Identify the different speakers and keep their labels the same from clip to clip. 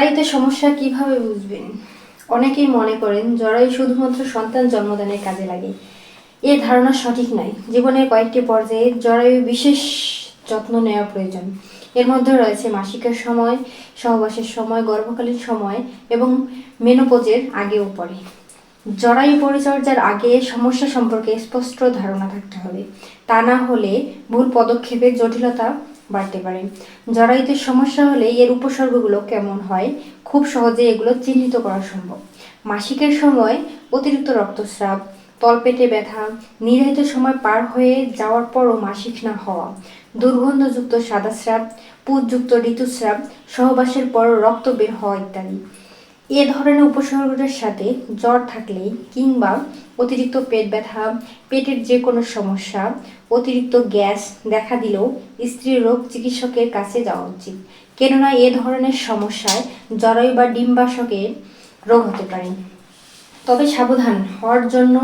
Speaker 1: জরায়ুতে সমস্যা কীভাবে বুঝবেন? অনেকেই মনে করেন জরায়ু শুধুমাত্র সন্তান জন্মদানের কাজে লাগে। এ ধারণা সঠিক নয়। জীবনের কয়েকটি পর্যায়ে জরায়ু বিশেষ যত্ন নেওয়া প্রয়োজন। এর মধ্যে রয়েছে মাসিকের সময়, সহবাসের সময়, গর্ভকালীন সময় এবং মেনোপোজের আগেও পড়ে জরায়ু পরিচর্যার আগে সমস্যা সম্পর্কে স্পষ্ট ধারণা থাকতে হবে। তা না হলে ভুল পদক্ষেপের জটিলতা বাড়তে পারে। জরায়ুতে সমস্যা হলে এর উপসর্গগুলো কেমন হয়? খুব সহজে এগুলো চিহ্নিত করা সম্ভব। মাসিকের সময় অতিরিক্ত রক্তস্রাব, তলপেটে ব্যথা, নির্ধারিত সময় পার হয়ে যাওয়ার পরও মাসিক না হওয়া, দুর্গন্ধযুক্ত সাদা স্রাব পুজযুক্ত ঋতুস্রাব, সহবাসের পর রক্ত বের হওয়া ইত্যাদি। এ ধরনের উপসর্গের সাথে জ্বর থাকলে কিংবা অতিরিক্ত পেট ব্যথা, পেটের যে কোনো সমস্যা, অতিরিক্ত গ্যাস দেখা দিলেও স্ত্রী রোগ চিকিৎসকের কাছে যাওয়া উচিত। কেননা এ ধরনের সমস্যায় জরায়ু বা ডিম্বাশকের রোগ হতে পারে। তবে সাবধান হওয়ার জন্য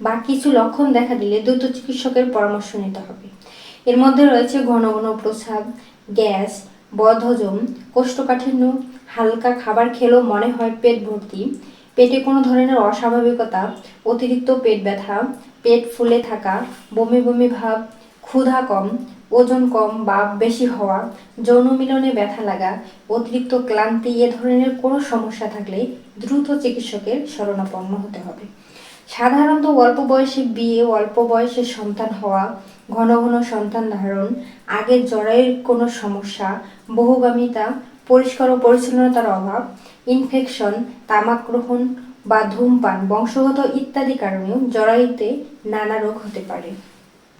Speaker 1: বা কিছু লক্ষণ দেখা দিলে দ্রুত চিকিৎসকের পরামর্শ নিতে হবে। এর মধ্যে রয়েছে ঘন ঘন প্রস্রাব, গ্যাস বদহজম, কোষ্ঠকাঠিন্য, হালকা খাবার খেলেও মনে হয় পেট ভর্তি। পেটে কোনো ধরনের অস্বাভাবিকতা, অতিরিক্ত পেট ব্যথা, পেট ফুলে থাকা, বমি বমি ভাব, ক্ষুধা কম, ওজন কম বা বেশি হওয়া, যৌন মিলনে ব্যথা লাগা, অতিরিক্ত ক্লান্তি এ ধরনের কোনো সমস্যা থাকলে দ্রুত চিকিৎসকের শরণাপন্ন হতে হবে। সাধারণত অল্প বয়সে বিয়ে, অল্প বয়সে সন্তান হওয়া ঘন ঘন সন্তান ধারণ, আগের জরায়ুর কোনো সমস্যা বহুগামিতা পরিষ্কার ও পরিচ্ছন্নতার অভাব ইনফেকশন তামাক গ্রহণ বা ধূমপান, বংশগত ইত্যাদি কারণেও জরায়ুতে নানা রোগ হতে পারে।